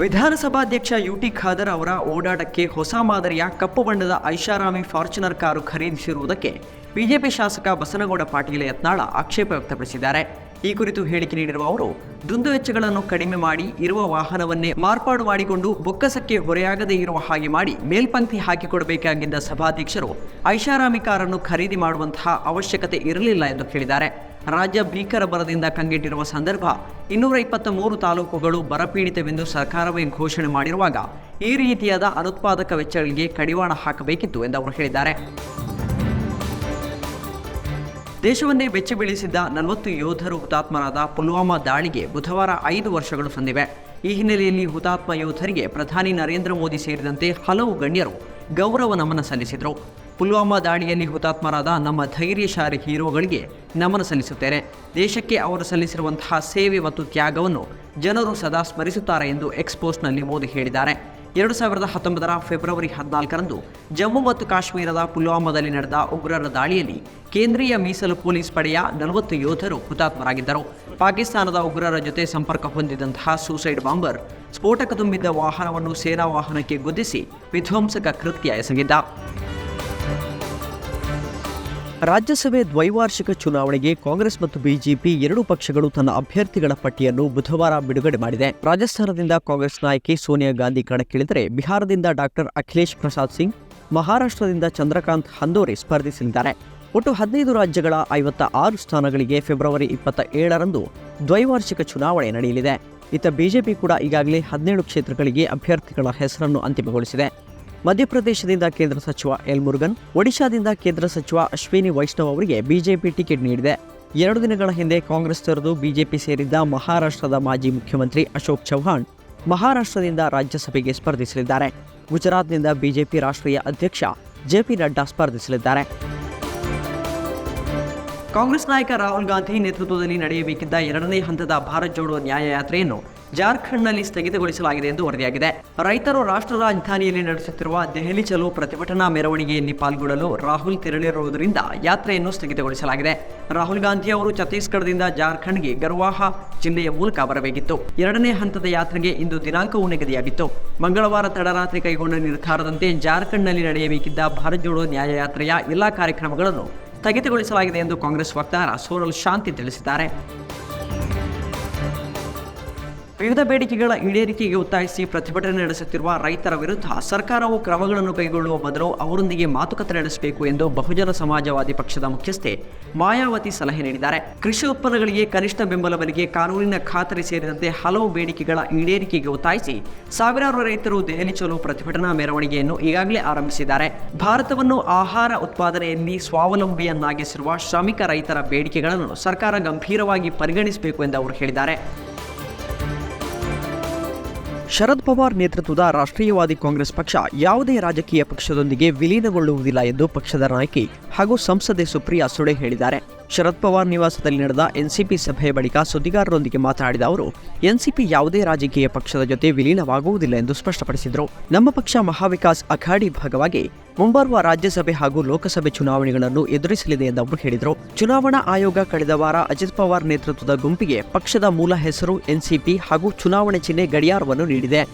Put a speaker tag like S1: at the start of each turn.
S1: ವಿಧಾನಸಭಾಧ್ಯಕ್ಷ U T Khader ಅವರ ಓಡಾಟಕ್ಕೆ ಹೊಸ ಮಾದರಿಯ ಕಪ್ಪು ಬಣ್ಣದ ಐಷಾರಾಮಿ ಫಾರ್ಚುನರ್ ಕಾರು ಖರೀದಿಸಿರುವುದಕ್ಕೆ ಬಿಜೆಪಿ ಶಾಸಕ ಬಸನಗೌಡ ಪಾಟೀಲ ಯತ್ನಾಳ ಆಕ್ಷೇಪ ವ್ಯಕ್ತಪಡಿಸಿದ್ದಾರೆ ಈ ಕುರಿತು ಹೇಳಿಕೆ ನೀಡಿರುವ ಅವರು ದುಂದು ವೆಚ್ಚಗಳನ್ನು ಕಡಿಮೆ ಮಾಡಿ ಇರುವ ವಾಹನವನ್ನೇ ಮಾರ್ಪಾಡು ಮಾಡಿಕೊಂಡು ಬೊಕ್ಕಸಕ್ಕೆ ಹೊರೆಯಾಗದೇ ಇರುವ ಹಾಗೆ ಮಾಡಿ ಮೇಲ್ಪಂಕ್ತಿ ಹಾಕಿಕೊಡಬೇಕಾಗಿದ್ದ ಸಭಾಧ್ಯಕ್ಷರು ಐಷಾರಾಮಿ ಕಾರನ್ನು ಖರೀದಿ ಮಾಡುವಂತಹ ಅವಶ್ಯಕತೆ ಇರಲಿಲ್ಲ ಎಂದು ಹೇಳಿದ್ದಾರೆ ರಾಜ್ಯ ಭೀಕರ ಬರದಿಂದ ಕಂಗೆಟ್ಟಿರುವ ಸಂದರ್ಭ ಇನ್ನೂರ ಇಪ್ಪತ್ತ್ ಮೂರು ತಾಲೂಕುಗಳು ಬರಪೀಡಿತವೆಂದು ಸರ್ಕಾರವೇ ಘೋಷಣೆ ಮಾಡಿರುವಾಗ ಈ ರೀತಿಯಾದ ಅನುತ್ಪಾದಕ ವೆಚ್ಚಗಳಿಗೆ ಕಡಿವಾಣ ಹಾಕಬೇಕಿತ್ತು ಎಂದು ಅವರು ಹೇಳಿದ್ದಾರೆ ದೇಶವನ್ನೇ ವೆಚ್ಚ ಬೀಳಿಸಿದ್ದ ನಲವತ್ತು ಯೋಧರು ಹುತಾತ್ಮರಾದ ಪುಲ್ವಾಮಾ ದಾಳಿಗೆ ಬುಧವಾರ ಐದು ವರ್ಷಗಳು ಸಂದಿವೆ ಈ ಹಿನ್ನೆಲೆಯಲ್ಲಿ ಹುತಾತ್ಮ ಯೋಧರಿಗೆ ಪ್ರಧಾನಿ ನರೇಂದ್ರ ಮೋದಿ ಸೇರಿದಂತೆ ಹಲವು ಗಣ್ಯರು ಗೌರವ ನಮನ ಸಲ್ಲಿಸಿದರು ಪುಲ್ವಾಮಾ ದಾಳಿಯಲ್ಲಿ ಹುತಾತ್ಮರಾದ ನಮ್ಮ ಧೈರ್ಯಶಾಲಿ ಹೀರೋಗಳಿಗೆ ನಮನ ಸಲ್ಲಿಸುತ್ತೇನೆ ದೇಶಕ್ಕೆ ಅವರು ಸಲ್ಲಿಸಿರುವಂತಹ ಸೇವೆ ಮತ್ತು ತ್ಯಾಗವನ್ನು ಜನರು ಸದಾ ಸ್ಮರಿಸುತ್ತಾರೆ ಎಂದು ಎಕ್ಸ್ಪೋಸ್ಟ್ನಲ್ಲಿ ಮೋದಿ ಹೇಳಿದ್ದಾರೆ ಎರಡು ಸಾವಿರದ ಹತ್ತೊಂಬತ್ತರ ಫೆಬ್ರವರಿ ಹದಿನಾಲ್ಕರಂದು ಜಮ್ಮು ಮತ್ತು ಕಾಶ್ಮೀರದ ಪುಲ್ವಾಮಾದಲ್ಲಿ ನಡೆದ ಉಗ್ರರ ದಾಳಿಯಲ್ಲಿ ಕೇಂದ್ರೀಯ ಮೀಸಲು ಪೊಲೀಸ್ ಪಡೆಯ ನಲವತ್ತು ಯೋಧರು ಹುತಾತ್ಮರಾಗಿದ್ದರು ಪಾಕಿಸ್ತಾನದ ಉಗ್ರರ ಜೊತೆ ಸಂಪರ್ಕ ಹೊಂದಿದಂತಹ ಸೂಸೈಡ್ ಬಾಂಬರ್ ಸ್ಫೋಟಕ ತುಂಬಿದ್ದ ವಾಹನವನ್ನು ಸೇನಾ ವಾಹನಕ್ಕೆ ಗುದ್ದಿಸಿ ವಿಧ್ವಂಸಕ ಕೃತ್ಯ ಎಸಗಿದ್ದ ರಾಜ್ಯಸಭೆ ದ್ವೈವಾರ್ಷಿಕ ಚುನಾವಣೆಗೆ ಕಾಂಗ್ರೆಸ್ ಮತ್ತು ಬಿಜೆಪಿ ಎರಡೂ ಪಕ್ಷಗಳು ತನ್ನ ಅಭ್ಯರ್ಥಿಗಳ ಪಟ್ಟಿಯನ್ನು ಬುಧವಾರ ಬಿಡುಗಡೆ ಮಾಡಿದೆ ರಾಜಸ್ಥಾನದಿಂದ ಕಾಂಗ್ರೆಸ್ ನಾಯಕಿ ಸೋನಿಯಾ ಗಾಂಧಿ ಕಣಕ್ಕಿಳಿದರೆ ಬಿಹಾರದಿಂದ ಡಾಕ್ಟರ್ ಅಖಿಲೇಶ್ ಪ್ರಸಾದ್ ಸಿಂಗ್ ಮಹಾರಾಷ್ಟ್ರದಿಂದ ಚಂದ್ರಕಾಂತ್ ಹಂದೋರೆ ಸ್ಪರ್ಧಿಸಲಿದ್ದಾರೆ ಒಟ್ಟು ಹದಿನೈದು ರಾಜ್ಯಗಳ ಐವತ್ತ ಆರು ಸ್ಥಾನಗಳಿಗೆ ಫೆಬ್ರವರಿ ಇಪ್ಪತ್ತ ಏಳರಂದು ದ್ವೈವಾರ್ಷಿಕ ಚುನಾವಣೆ ನಡೆಯಲಿದೆ ಇತ್ತ ಬಿಜೆಪಿ ಕೂಡ ಈಗಾಗಲೇ ಹದಿನೇಳು ಕ್ಷೇತ್ರಗಳಿಗೆ ಅಭ್ಯರ್ಥಿಗಳ ಹೆಸರನ್ನು ಅಂತಿಮಗೊಳಿಸಿದೆ ಮಧ್ಯಪ್ರದೇಶದಿಂದ ಕೇಂದ್ರ ಸಚಿವ ಎಲ್ ಮುರುಗನ್ ಒಡಿಶಾದಿಂದ ಕೇಂದ್ರ ಸಚಿವ ಅಶ್ವಿನಿ ವೈಷ್ಣವ್ ಅವರಿಗೆ ಬಿಜೆಪಿ ಟಿಕೆಟ್ ನೀಡಿದೆ ಎರಡು ದಿನಗಳ ಹಿಂದೆ ಕಾಂಗ್ರೆಸ್ ತೊರೆದು ಬಿಜೆಪಿ ಸೇರಿದ್ದ ಮಹಾರಾಷ್ಟ್ರದ ಮಾಜಿ ಮುಖ್ಯಮಂತ್ರಿ ಅಶೋಕ್ ಚೌಹಾಣ್ ಮಹಾರಾಷ್ಟ್ರದಿಂದ ರಾಜ್ಯಸಭೆಗೆ ಸ್ಪರ್ಧಿಸಲಿದ್ದಾರೆ ಗುಜರಾತ್ನಿಂದ ಬಿಜೆಪಿ ರಾಷ್ಟ್ರೀಯ ಅಧ್ಯಕ್ಷ ಜೆಪಿ ನಡ್ಡಾ ಸ್ಪರ್ಧಿಸಲಿದ್ದಾರೆ ಕಾಂಗ್ರೆಸ್ ನಾಯಕ ರಾಹುಲ್ ಗಾಂಧಿ ನೇತೃತ್ವದಲ್ಲಿ ನಡೆಯಬೇಕಿದ್ದ ಎರಡನೇ ಹಂತದ ಭಾರತ್ ಜೋಡೋ ನ್ಯಾಯಯಾತ್ರೆಯನ್ನು ಜಾರ್ಖಂಡ್ನಲ್ಲಿ ಸ್ಥಗಿತಗೊಳಿಸಲಾಗಿದೆ ಎಂದು ವರದಿಯಾಗಿದೆ ರೈತರು ರಾಷ್ಟ್ರ ರಾಜಧಾನಿಯಲ್ಲಿ ನಡೆಸುತ್ತಿರುವ ದೆಹಲಿ ಚಲೋ ಪ್ರತಿಭಟನಾ ಮೆರವಣಿಗೆಯಲ್ಲಿ ಪಾಲ್ಗೊಳ್ಳಲು ರಾಹುಲ್ ತೆರಳಿರುವುದರಿಂದ ಯಾತ್ರೆಯನ್ನು ಸ್ಥಗಿತಗೊಳಿಸಲಾಗಿದೆ ರಾಹುಲ್ ಗಾಂಧಿ ಅವರು ಛತ್ತೀಸ್ಗಢದಿಂದ ಜಾರ್ಖಂಡ್ಗೆ ಗರ್ವಾಹ ಜಿಲ್ಲೆಯ ಮೂಲಕ ಬರಬೇಕಿತ್ತು ಎರಡನೇ ಹಂತದ ಯಾತ್ರೆಗೆ ಇಂದು ದಿನಾಂಕವೂ ನಿಗದಿಯಾಗಿತ್ತು ಮಂಗಳವಾರ ತಡರಾತ್ರಿ ಕೈಗೊಂಡ ನಿರ್ಧಾರದಂತೆ ಜಾರ್ಖಂಡ್ನಲ್ಲಿ ನಡೆಯಬೇಕಿದ್ದ ಭಾರತ್ ಜೋಡೋ ನ್ಯಾಯಯಾತ್ರೆಯ ಎಲ್ಲಾ ಕಾರ್ಯಕ್ರಮಗಳನ್ನು ಸ್ಥಗಿತಗೊಳಿಸಲಾಗಿದೆ ಎಂದು ಕಾಂಗ್ರೆಸ್ ವಕ್ತಾರ ಸೋನಲ್ ಶಾಂತಿ ತಿಳಿಸಿದ್ದಾರೆ ವಿವಿಧ ಬೇಡಿಕೆಗಳ ಈಡೇರಿಕೆಗೆ ಒತ್ತಾಯಿಸಿ ಪ್ರತಿಭಟನೆ ನಡೆಸುತ್ತಿರುವ ರೈತರ ವಿರುದ್ಧ ಸರ್ಕಾರವು ಕ್ರಮಗಳನ್ನು ಕೈಗೊಳ್ಳುವ ಬದಲು ಅವರೊಂದಿಗೆ ಮಾತುಕತೆ ನಡೆಸಬೇಕು ಎಂದು ಬಹುಜನ ಸಮಾಜವಾದಿ ಪಕ್ಷದ ಮುಖ್ಯಸ್ಥೆ ಮಾಯಾವತಿ ಸಲಹೆ ನೀಡಿದ್ದಾರೆ ಕೃಷಿ ಉತ್ಪನ್ನಗಳಿಗೆ ಕನಿಷ್ಠ ಬೆಂಬಲ ಬೆಲೆಗೆ ಕಾನೂನಿನ ಖಾತರಿ ಸೇರಿದಂತೆ ಹಲವು ಬೇಡಿಕೆಗಳ ಈಡೇರಿಕೆಗೆ ಒತ್ತಾಯಿಸಿ ಸಾವಿರಾರು ರೈತರು ದೆಹಲಿ ಚಲೋ ಪ್ರತಿಭಟನಾ ಮೆರವಣಿಗೆಯನ್ನು ಈಗಾಗಲೇ ಆರಂಭಿಸಿದ್ದಾರೆ ಭಾರತವನ್ನು ಆಹಾರ ಉತ್ಪಾದನೆಯಲ್ಲಿ ಸ್ವಾವಲಂಬಿಯನ್ನಾಗಿಸಿರುವ ಶ್ರಮಿಕ ರೈತರ ಬೇಡಿಕೆಗಳನ್ನು ಸರ್ಕಾರ ಗಂಭೀರವಾಗಿ ಪರಿಗಣಿಸಬೇಕು ಎಂದು ಅವರು ಹೇಳಿದ್ದಾರೆ ಶರದ್ ಪವಾರ್ ನೇತೃತ್ವದ ರಾಷ್ಟ್ರೀಯವಾದಿ ಕಾಂಗ್ರೆಸ್ ಪಕ್ಷ ಯಾವುದೇ ರಾಜಕೀಯ ಪಕ್ಷದೊಂದಿಗೆ ವಿಲೀನಗೊಳ್ಳುವುದಿಲ್ಲ ಎಂದು ಪಕ್ಷದ ನಾಯಕಿ ಹಾಗೂ ಸಂಸದೆ ಸುಪ್ರಿಯಾ ಸುಳೆ ಹೇಳಿದ್ದಾರೆ ಶರದ್ ಪವಾರ್ ನಿವಾಸದಲ್ಲಿ ನಡೆದ ಎನ್ಸಿಪಿ ಸಭೆಯ ಬಳಿಕ ಸುದ್ದಿಗಾರರೊಂದಿಗೆ ಮಾತನಾಡಿದ ಅವರು ಎನ್ಸಿಪಿ ಯಾವುದೇ ರಾಜಕೀಯ ಪಕ್ಷದ ಜೊತೆ ವಿಲೀನವಾಗುವುದಿಲ್ಲ ಎಂದು ಸ್ಪಷ್ಟಪಡಿಸಿದರು ನಮ್ಮ ಪಕ್ಷ ಮಹಾವಿಕಾಸ್ ಅಘಾಡಿ ಭಾಗವಾಗಿ ಮುಂಬರುವ ರಾಜ್ಯಸಭೆ ಹಾಗೂ ಲೋಕಸಭೆ ಚುನಾವಣೆಗಳನ್ನು ಎದುರಿಸಲಿದೆ ಎಂದು ಅವರು ಹೇಳಿದರು ಚುನಾವಣಾ ಆಯೋಗ ಕಳೆದ ವಾರ ಅಜಿತ್ ಪವಾರ್ ನೇತೃತ್ವದ ಗುಂಪಿಗೆ ಪಕ್ಷದ ಮೂಲ ಹೆಸರು ಎನ್ಸಿಪಿ ಹಾಗೂ ಚುನಾವಣೆ ಚಿಹ್ನೆ ಗಡಿಯಾರವನ್ನು ನೀಡಿದೆ